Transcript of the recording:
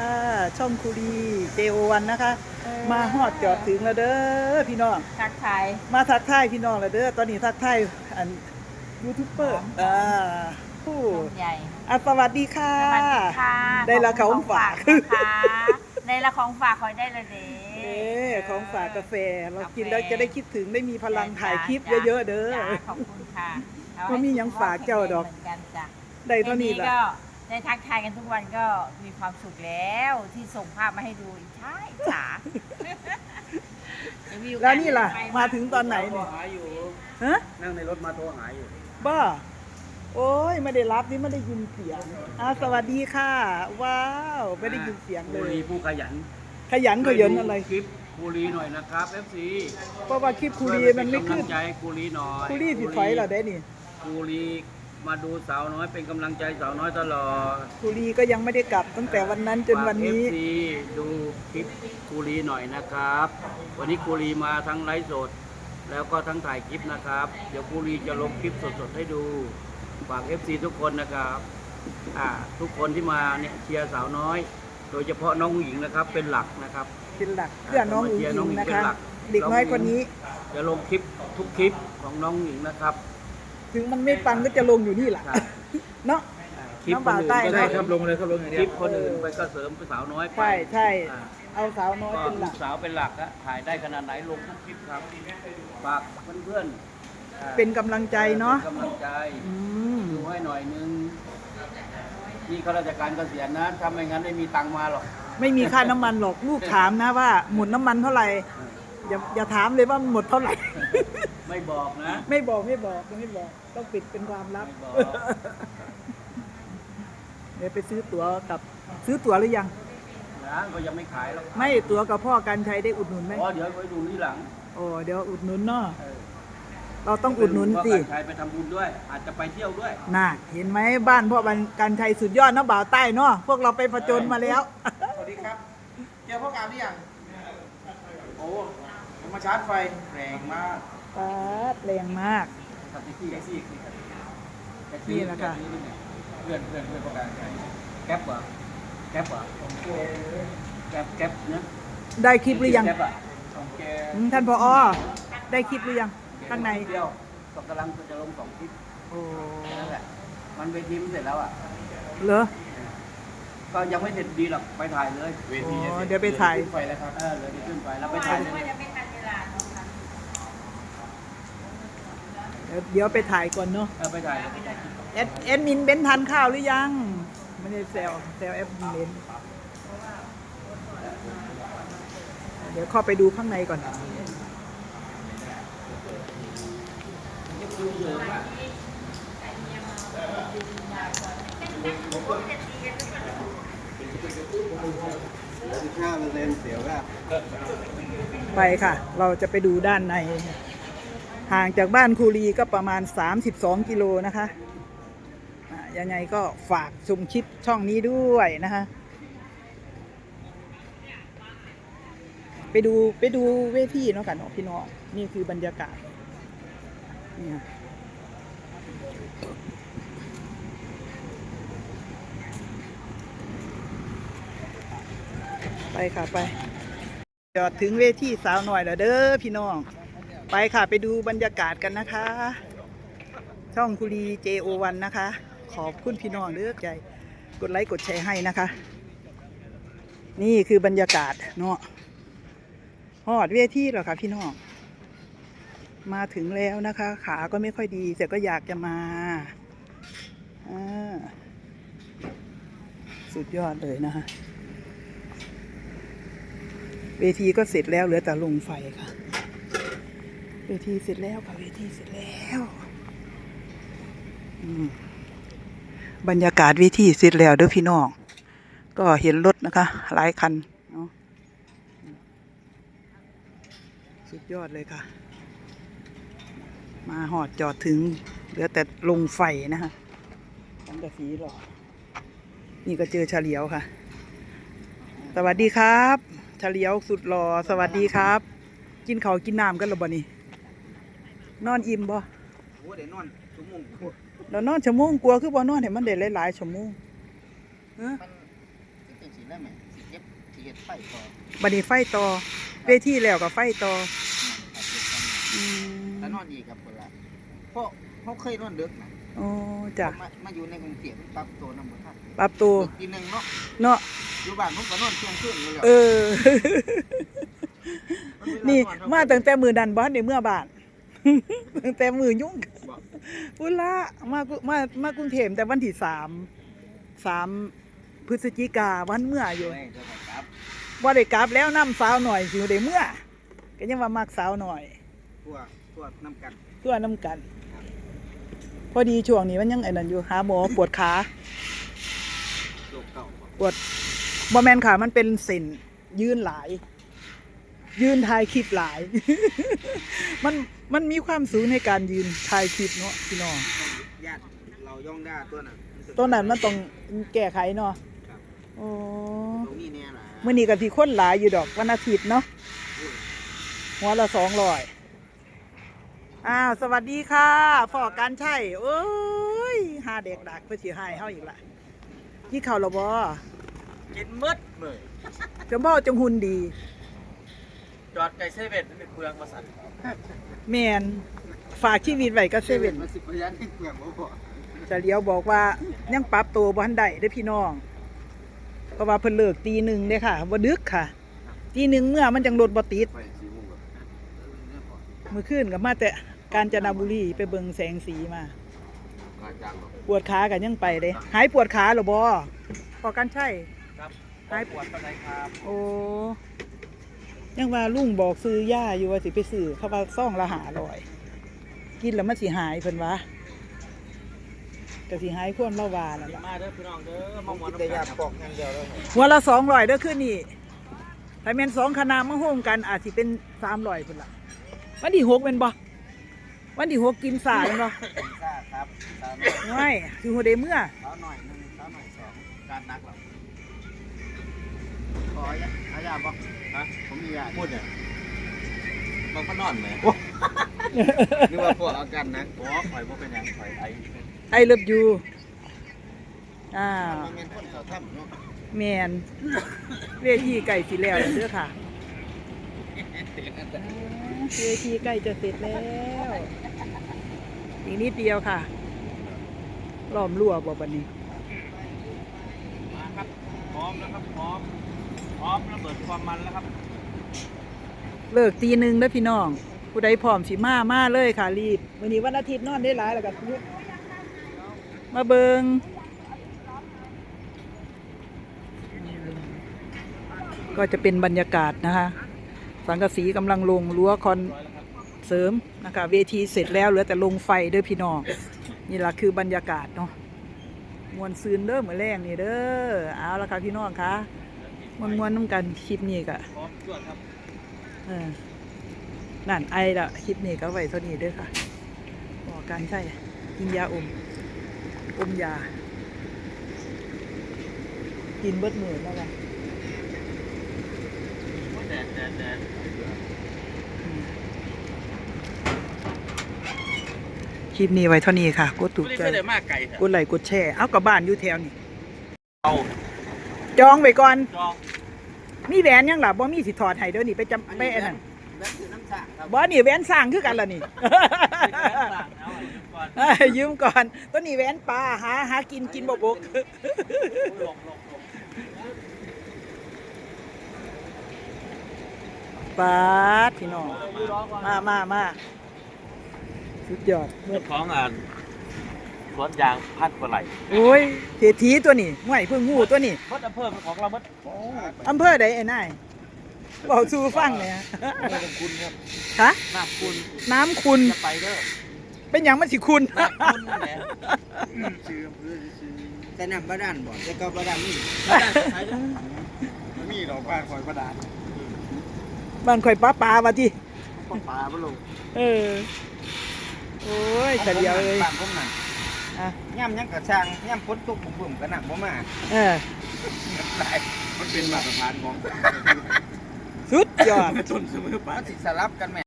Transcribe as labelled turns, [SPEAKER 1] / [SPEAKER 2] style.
[SPEAKER 1] ค่ะ ช่องคูรีเจโอวันนะคะ มาฮอดจอดถึงแล้วเด้อพี่น้อง
[SPEAKER 2] ทักทาย
[SPEAKER 1] มาทักทายพี่น้องแล้วเด้อ ตอนนี้ทักทายอันยูทูบเบอร์อ่าผู้
[SPEAKER 2] นมใหญ่
[SPEAKER 1] อะสวัสดีค่ะ
[SPEAKER 2] สวัสดีค่ะ
[SPEAKER 1] ได้ละของฝาก
[SPEAKER 2] นะคะได้ละของฝากคอยได้ละเด้
[SPEAKER 1] เอ้ของฝากกาแฟ เรา
[SPEAKER 2] กาแฟ
[SPEAKER 1] กินแล้วจะได้คิดถึงได้มีพลังถ่ายคลิปเยอะๆเด้อ
[SPEAKER 2] จ้าขอบคุณค่ะเอา
[SPEAKER 1] บ่มีหยังฝากเจ้าดอก
[SPEAKER 2] เหมือนกันจ้ะ
[SPEAKER 1] ได้เท่านี้
[SPEAKER 2] แค่
[SPEAKER 1] ละ
[SPEAKER 2] ก็ ได้ทักทายกันทุกวันก็มีความสุขแล้วที่ส่งภาพมาให้ดูอีกใช่จ๋าเดี๋ยมีโอกาส
[SPEAKER 1] แล้วนี่ล่ะ
[SPEAKER 2] ไป
[SPEAKER 1] มาถึงตอนไหนเนี่ย
[SPEAKER 3] หาอยู่
[SPEAKER 1] ฮะ
[SPEAKER 3] นั่งในรถมาโทรหาอยู่
[SPEAKER 1] บ้า โอ้ยไม่ได้รับนี่ไม่ได้ยินเสียงอ่าสวัสดีค่ะ ว้าว ไม่ได้ยินเสียงเล
[SPEAKER 3] บุ
[SPEAKER 1] ย
[SPEAKER 3] รีผู้ขยัน
[SPEAKER 1] ขยันขยันอะไร
[SPEAKER 3] คลิปบุรีหน่อยนะครับ FC
[SPEAKER 1] เพราะว่าคลิปคูรีมันไม่ขึ้น
[SPEAKER 3] ช่วยเป็กำลังใจบุรีหน่อย
[SPEAKER 1] คูรีสิถอยเหรอได้นี่
[SPEAKER 3] บุรี มาดูสาวน้อยเป็นกำลังใจสาวน้อยตลอด
[SPEAKER 1] คูรีก็ยังไม่ได้กลับตั้งแต่วันนั้นจนวันนี้
[SPEAKER 3] ฝาก FC ดูคลิปบุรีหน่อยนะครับ วันนี้บุรีมาทั้งไลฟ์สด แล้วก็ทั้งถ่ายคลิปนะครับ เดี๋ยวบุรีจะลงคลิปสดๆให้ดู ฝาก FC ทุกคนนะครับอ่าทุกคนที่มาเนี่ยเชียร์สาวน้อย โดยเฉพาะน้องผู้หญิงนะครับเป็นหลักนะครับ
[SPEAKER 1] เป็นหลักเพื่อน้องอุ๋ง
[SPEAKER 3] เชียร์
[SPEAKER 1] อิ
[SPEAKER 3] น้อง
[SPEAKER 1] ง
[SPEAKER 3] อุ๋งอิง
[SPEAKER 1] นะคะ
[SPEAKER 3] เป็นหลัก
[SPEAKER 1] เด็กน้อยคนนี้
[SPEAKER 3] จะลงคลิปทุกคลิปของน้องหญิงนะครับ
[SPEAKER 1] ถึงมันไม่ปังก็จะลงอยู่นี่แหละ
[SPEAKER 3] ครับ
[SPEAKER 1] เนาะ
[SPEAKER 3] คลิป
[SPEAKER 1] น้อง
[SPEAKER 3] ค
[SPEAKER 1] บ่าวน
[SPEAKER 3] อื่น
[SPEAKER 1] ใต้
[SPEAKER 3] ก็
[SPEAKER 1] นะ
[SPEAKER 3] ได้
[SPEAKER 4] ครับลงเลยครับลงอย่าง
[SPEAKER 3] ค
[SPEAKER 4] เดี
[SPEAKER 3] ลิ
[SPEAKER 4] ย
[SPEAKER 3] ป
[SPEAKER 4] ว
[SPEAKER 3] คนอื่นไปก็เสริมสาวน้อยไป
[SPEAKER 1] ใช่ใช่
[SPEAKER 3] อ่า
[SPEAKER 1] เอาสาวน้อย
[SPEAKER 3] ก็
[SPEAKER 1] เป็นห
[SPEAKER 3] ลู
[SPEAKER 1] ลัก
[SPEAKER 3] กสาวเป็นหลักอะถ่ายได้ขนาดไหนลงทุกคลิปครับฝากเพื่อนๆอ่า
[SPEAKER 1] เป็นกำลังใจเนาะ
[SPEAKER 3] ป็กำลังใจ
[SPEAKER 1] อืม
[SPEAKER 3] ดูให้หน่อยนึงนี่ข้าราชการเกษียณนะถ้าไม่งั้นไม่มีตังค์มาหรอก
[SPEAKER 1] ไม่มีค่าน้ำมันหรอกลูกถามนะว่าหมุนน้ำมันเท่าไหร่ อย่าอย่าถามเลยว่ามันหมดเท่าไหร่
[SPEAKER 3] ไม่บอกนะ
[SPEAKER 1] ไม่บอกไม่บอกไม่บอก ต้องปิดเป็นความลับ
[SPEAKER 3] ไม่บอก
[SPEAKER 1] เดี๋ยวไปซื้อตั๋วกับ ซื้อตั๋วหรือยัง
[SPEAKER 3] นะก็ยังไม่ขายหรอก
[SPEAKER 1] ไม่ตั๋วกับพ่อกันชัยได้อุดหนุนไหม
[SPEAKER 3] อ๋อเดี๋ยวไปดูที่หลัง
[SPEAKER 1] โอ้เดี๋ยวอุดหนุนเนาะ
[SPEAKER 3] เออ
[SPEAKER 1] เราต้องอุดหนุนสิ
[SPEAKER 3] พ่อการชัยไปทำบุญด้วย อาจจะไปเที่ยวด้วย
[SPEAKER 1] น่ะเห็นไหมบ้านพ่อกันชัยสุดยอดเนาะบ่าวใต้เนาะพวกเราไปผจญมาแล้ว
[SPEAKER 4] สวัสดีครับ เจอพ่อการหรือยัง โอ้ผ มมาชาร์จไฟแรงมาก
[SPEAKER 1] ปาดแรงมาก
[SPEAKER 3] ขับแท็กซี่
[SPEAKER 4] แท็กซี่คือ
[SPEAKER 3] แท็กซี่
[SPEAKER 1] นี่แหละค่ะ
[SPEAKER 3] แท็กซี่นี่ไง
[SPEAKER 4] เพื่อนเพื่อนเพื่อนพ่อการใคร
[SPEAKER 3] แก๊ปเหรอแก๊ปเหรอแก๊ปแก๊ปนะ
[SPEAKER 1] ได้คลิปหรือยัง
[SPEAKER 3] แก๊ปอะ
[SPEAKER 4] ของแก
[SPEAKER 1] อืมท่านพออได้คลิปหรือยังข้างใน
[SPEAKER 3] เที่ยวก็กำลังจะลงสองคลิป
[SPEAKER 1] โอ้
[SPEAKER 3] แค่นั่นแหละมันเวทีมันเสร็จแล้วอะ
[SPEAKER 1] เหรอ
[SPEAKER 3] ก็ยังไม่เสร็จดีหรอกไปถ่ายเลย
[SPEAKER 4] เวทีจะ
[SPEAKER 1] อ๋อ
[SPEAKER 4] สร็จ
[SPEAKER 1] เดี๋ยวไปถ่าย
[SPEAKER 4] ขึ้นไฟแล้วครับ
[SPEAKER 3] เออเลยจะขึ้นไปแล้วไปถ่ายเลย
[SPEAKER 2] ว่าจะไม่ทันเวลาเนอะค่ะ
[SPEAKER 1] เดี๋ ยวเดี๋ยวไปถ่ายก่อนเนาะ
[SPEAKER 3] เออไปถ่ายเลยไปถ่ายคลิป
[SPEAKER 1] แอดแอดมินเบ้นทานข้าวหรือยัง ไม่ได้แซวแซวแอดมินเบ้นเดี๋ยวเข้าไปดูข้างในก่อน
[SPEAKER 4] ห้าเปอร์เซ็นต์เสียวก็
[SPEAKER 1] ไปค่ะ เราจะไปดูด้านใน ห่างจากบ้านคูรีก็ประมาณ 32 กิโลนะคะยังไงก็ฝากชมคลิปช่องนี้ด้วยนะคะ ไปดูไปดูเวทีเนาะกันเนาะพี่น้องนี่คือบรรยากาศนี่ไปค่ะไปจอดถึงเวทีสาวหน่อยแล้วเด้อพี่น้อง ไปค่ะไปดูบรรยากาศกันนะคะ ช่องคุรี JO1 นะคะ ขอบคุณพี่น้องเลือกใจ กดไลค์กดแชร์ให้นะคะ นี่คือบรรยากาศเนาะฮอดเวทีแล้วค่ะพี่น้อง มาถึงแล้วนะคะ ขาก็ไม่ค่อยดีแต่ก็อยากจะมาอ่าสุดยอดเลยนะคะ เวทีก็เสร็จแล้วเหลือแต่ลงไฟค่ะ เวทีเสร็จแล้วค่ะเวทีเสร็จแล้วบรรยากาศเวทีเสร็จแล้วเด้อพี่น้องก็เห็นรถนะคะ หลายคันเนาะสุดยอดเลยค่ะ มาหอดจอดถึงเหลือแต่ลงไฟนะคะสังกะสีหรอนี่ก็เจอเฉลียวค่ะ สวัสดีครับ เฉลียวสุดหล่อสวัสดีครับ กินข้าวกินน้ำกันหรือบ่นี่ นอนอิ่มบ่
[SPEAKER 4] โอ้เดี๋ยวนอนชั่วโมง
[SPEAKER 1] เรานอนชั่วโมงกลัวาคือบ่นอนให้มันได้หลายๆชั่วโมงฮะ
[SPEAKER 4] มันที่จริงสีได้ไหมสิเก็บสิเก็บไฟต่อ
[SPEAKER 1] บัดนี้ไฟต่อเวทีแล้วก็ไฟต่ออืม
[SPEAKER 4] แล้วนอนอีกกับคนละเพราะเขาเคยนอนดึกนะ
[SPEAKER 1] โอ้จ้ะ
[SPEAKER 4] มามาอยู่ในกรุงเทพปรับตัวน้ำมันทัน
[SPEAKER 1] ปรับตัว
[SPEAKER 4] ทีหนึ่งเนาะ
[SPEAKER 1] เนาะ
[SPEAKER 4] อยู่บ้านผมก็นอนเที่ยงคืนอยู่แล้ว
[SPEAKER 1] เออนี่มาตั้งแต่มือดันบ้านในเมื่อบาท ตั้งแต่มือยุ่งพุละมากุมามากรุงเทพแต่วันที่สามสามพฤศจิกาวันเมื่ออยู่
[SPEAKER 4] ไม่จะไปครับ
[SPEAKER 1] ว่าได้กลับแล้วน้ำสาวหน่อยสิได้เมื่อก็ยังว่ามักสาวหน่อย
[SPEAKER 4] พวกพวกน้ำกัน
[SPEAKER 1] ตัวน้ำกัน พอดีช่วงนี้มันยังไอ้นั่นอยู่หาหมอปวดขา
[SPEAKER 4] โลกเก่า
[SPEAKER 1] ปวดบอแมนขามันเป็นเส้นยืนหลาย ยืนถ่ายคลิปหลาย มันมันมีความสูงในการยืนถ่ายคลิปเนาะพี่น้อง
[SPEAKER 4] ญาติเราย่องได้ตัวนั้น
[SPEAKER 1] ต้นนั้นมันต้องแก้ไขเนาะ
[SPEAKER 4] ครับ
[SPEAKER 1] โอ้
[SPEAKER 4] ตรงนี้เนี่ยแหละ
[SPEAKER 1] มื่อนี้ก็ที่คนหลายอยู่ดอกวันอาทิตย์เนาะหัวละสองร้อยอ้าวสวัสดีค่ะฟอการใช่โอ้ยหาเด็กดักเพื่อสิให้เฮาอีกละยี่ข่าวและบ่
[SPEAKER 4] กินมืดเลย
[SPEAKER 1] จมพ่อจงหุ่นดี
[SPEAKER 4] จอดไก่เซเว่นเป็นเปลืองมาสั่น
[SPEAKER 1] แมนฝากชีวิตไว้กับเซเว่น
[SPEAKER 4] มาสิบพยันให้เปลืองบ่พอ
[SPEAKER 1] จะเลี้ยวบอกว่ายังปรับตัวบ่ทันได้เด้อพี่น้อง เพราะว่าเพิ่นเลิกตีหนึ่งเด้ค่ะบ่ดึกค่ะ ตีหนึ่งเมื่อมันจังรถบ่ติด
[SPEAKER 4] ไปสี่โมงแบบเนี่ยพอ
[SPEAKER 1] เมื่อคืนก็มาแต่กาญจนบุรีไปเบิ่งแสงสีมา
[SPEAKER 4] กาจังหรอก
[SPEAKER 1] ปวดขากันยังไปเด้หายปวดขาหรอบ่พอกันใช่
[SPEAKER 4] ครับ
[SPEAKER 1] หาย
[SPEAKER 4] ปวดปานใดครับ
[SPEAKER 1] โอ้ ยังว่าลุงบอกซื้อย่าอยู่ว่าสิไปซื้อเขาว่าซ่องละหาร้อย กินแล้วมันสิหายเพิ่นวะก็สิหายความละวานั่นล่ะ
[SPEAKER 4] มาเด้อพี่น้องเด้อมองกินแต่ยาปอกอย่างเดียวเลย
[SPEAKER 1] หัวละสองร้อยเด้อคืนนี้ถ้าแม่นสองคณะมาโฮมกันอาจสิเป็นสามร้อยพุ่นล่ะวันที่หกเป็นบ่วันที่หกกินสาเป็นบ่
[SPEAKER 4] ซ่าครับสาว
[SPEAKER 1] ไม่คือหัวเดเมื่อ
[SPEAKER 4] สาวหน่อยหนึ่งสาวหน่อยสองการนักหรอขออายาบอกฮะ ผมมียาพูดเนี่ยบางก็นอนไหมนึกว่าพวกอาการนักบอกข่อยบ่เป็นหยังข่อยไอ
[SPEAKER 1] ไอเลิฟยูอ่า
[SPEAKER 4] มันเป็นคนเขาทำเนาะ
[SPEAKER 1] แมนเวทีไก่สิแล้วเด้อค่ะเวทีใกล้จะเสร็จแล้วอีกนิดเดียวค่ะล้อมรั่วบ่บันนี้
[SPEAKER 4] มาครับพร้อมแล้วครับพร้อม พร้อมระเบิดความมันแล้วครับ
[SPEAKER 1] เลิกตีหนึ่งเด้อพี่น้อง ผู้ใดพร้อมสิมามาเลยค่ะรีบวันนี้วันอาทิตย์นอนได้หลายแล้วก็มาเบิงก็จะเป็นบรรยากาศนะคะ สังกะสีกำลังลงรั้วคอนเสริมนะคะเวทีเสร็จแล้วเหลือแต่ลงไฟด้อพี่น้องนี่แหละคือบรรยากาศเนาะมวนซืนเด้อเหมือนแรงนี่เด้อเอาละค่ะพี่น้องคะ วนมวนๆน้ำกันคลิปนี้ก็
[SPEAKER 4] พร้อมจวดครับ
[SPEAKER 1] เออนั่นไอละคลิปนี้ก็ไว้เท่านี้เด้วยค่ะบอกการใช่กินยาอม อมยา กินเบิดมือแล้วกัน
[SPEAKER 4] แดดแดดแดด
[SPEAKER 1] คลิปนี้ไว้เท่านี้ค่ะ กดถูก
[SPEAKER 4] ไม่
[SPEAKER 1] ใจ
[SPEAKER 4] ได้มากไก่เถ
[SPEAKER 1] กดไลค์กดแชร์ เอากับบ้านอยู่แถวนี้
[SPEAKER 4] เอา
[SPEAKER 1] จองไว้ก่อน
[SPEAKER 4] จอง
[SPEAKER 1] มีแหวนยังหลับบ่มีสิถอดให้เด้อนี่ไปจำไปอันนั้น
[SPEAKER 4] แบบคือน้ำสระครับ
[SPEAKER 1] บ่นี่แหวนสร้างคือกันล่ะนี่
[SPEAKER 4] เอาไว้ยืมก่อน
[SPEAKER 1] เอ้ยยืมก่อนตัวนี้แหวนปลาหาหากินกินบ่บก
[SPEAKER 4] หลบหลบหลบ
[SPEAKER 1] ปาดพี่น้อง มามามาสุดยอด
[SPEAKER 5] เจ้าของอ่านส วนยางพันกว่าไหล
[SPEAKER 1] โอ้ยเศรษฐีตัวนี้ห่วยเพิ่งหูตัวนี้
[SPEAKER 5] มดอำเภอเป็นของเรามด
[SPEAKER 1] อำเภอใดไอ้นายบอกสู่ฟังเนี่ย
[SPEAKER 5] ไม่เป็นคุณครับ
[SPEAKER 1] ฮะ
[SPEAKER 5] น้ำคุณ
[SPEAKER 1] น้ำคุณ
[SPEAKER 5] จะไปเด้อ
[SPEAKER 1] เป็นอย่างมันสิคุณ
[SPEAKER 5] น้ำคุณนั่นแหละ
[SPEAKER 4] ชื่อเพื่อนชื่อแต่น้ำบาดาลบ่แต่ก็บาดาลนี่
[SPEAKER 5] ไปเด้อ
[SPEAKER 4] มีดอกบ้านคอยบาดาล
[SPEAKER 1] บ้านข่อยป้าปลาวะที่
[SPEAKER 4] ปลาปลาบ่ลง
[SPEAKER 1] เออโอ้ยแต่เดียวเลย
[SPEAKER 4] บ้านผมนั่น
[SPEAKER 1] อะ
[SPEAKER 4] ย่ำยังกระช่างย่ำฝนตกบุ่มๆก็หนักบ่มา
[SPEAKER 1] เออ
[SPEAKER 4] หลายมันเป็นมาตรฐานของ
[SPEAKER 1] สุดยอด
[SPEAKER 4] จนเสมอไปสิสลับกันแม่